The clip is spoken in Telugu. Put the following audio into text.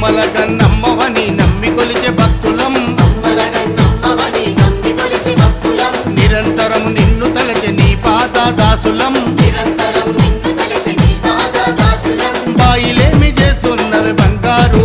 అమ్మల కన్నమ్మవని నమ్మి కొలిచే భక్తులం. నిరంతరం నిన్ను తలచె నీ పాత దాసులం బాయిలేమి చేస్తున్నవి బంగారు